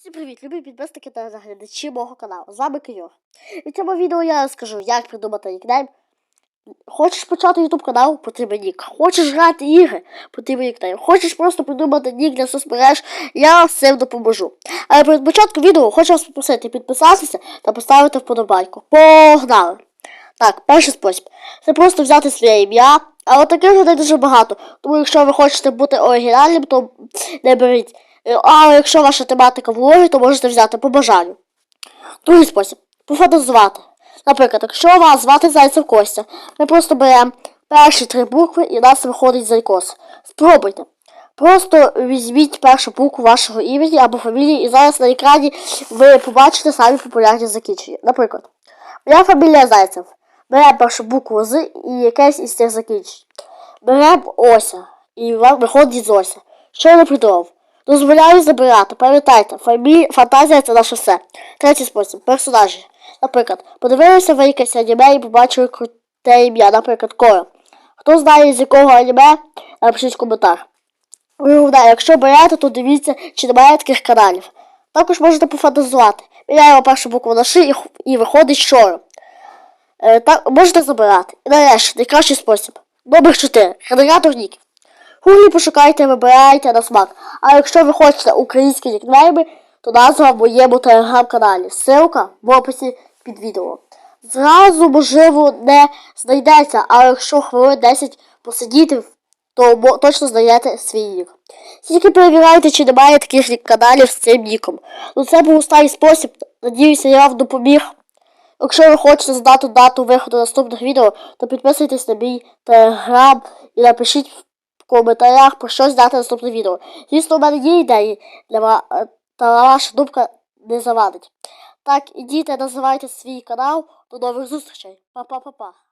Всім привіт, любі підписники та заглядачі мого каналу. З вами Кийор. І в цьому відео я розкажу, як придумати нікнейм. Хочеш почати YouTube канал, потрібен нік. Хочеш грати ігри, потрібен нікнейм. Хочеш просто придумати нік для соцмереж, я цим допоможу. Але перед початком відео хочу вас попросити підписатися та поставити вподобайку. Погнали! Так, перший спосіб. Це просто взяти своє ім'я, але таких людей дуже багато. Тому якщо ви хочете бути оригінальним, то не беріть. Е, Але якщо ваша тематика влоги, то можете взяти по бажанню. Другий спосіб пофантазувати. Наприклад, якщо вас звати Зайцев Костя, ми просто беремо перші три букви і у нас виходить Зайкос. Спробуйте. Просто візьміть першу букву вашого імені або фамілії, і зараз на екрані ви побачите самі популярні закінчення. Наприклад, моя фамілія Зайцев. Беремо першу букву з і якесь із цих закінчень. Беремо Ося. І вам виходить Зося. Що я не придумав? Дозволяю забирати. Пам'ятайте, фамі... фантазія це наше все. Третій спосіб персонажі. Наприклад, подивилися ви якесь аніме і побачили круте ім'я, наприклад, Коро. Хто знає з якого аніме, напишіть в коментар. Головне, якщо берете, то дивіться, чи немає таких каналів. Також можете пофантазувати. Міняємо першу букву на ши і, і виходить шоро. Е, так, можете забирати. І нарешті, найкращий спосіб. Номер 4. Генератор ніків. Гуглі пошукайте, вибирайте на смак. А якщо ви хочете українські нікнейми, то назва в моєму телеграм-каналі. Ссылка в описі під відео. Зразу, можливо, не знайдеться, але якщо хвилин 10 посидіти, то точно знайдете свій нік. Тільки перевіряйте, чи немає таких каналів з цим ніком. Ну це був останній спосіб. Надіюся, я вам допоміг. Якщо ви хочете задати дату виходу наступних відео, то підписуйтесь на мій телеграм і напишіть коментарях про що зняти наступне відео. Звісно, у мене є ідеї, для е, та ваша думка не завадить. Так, ідіть, називайте свій канал. До нових зустрічей. Па-па-па-па.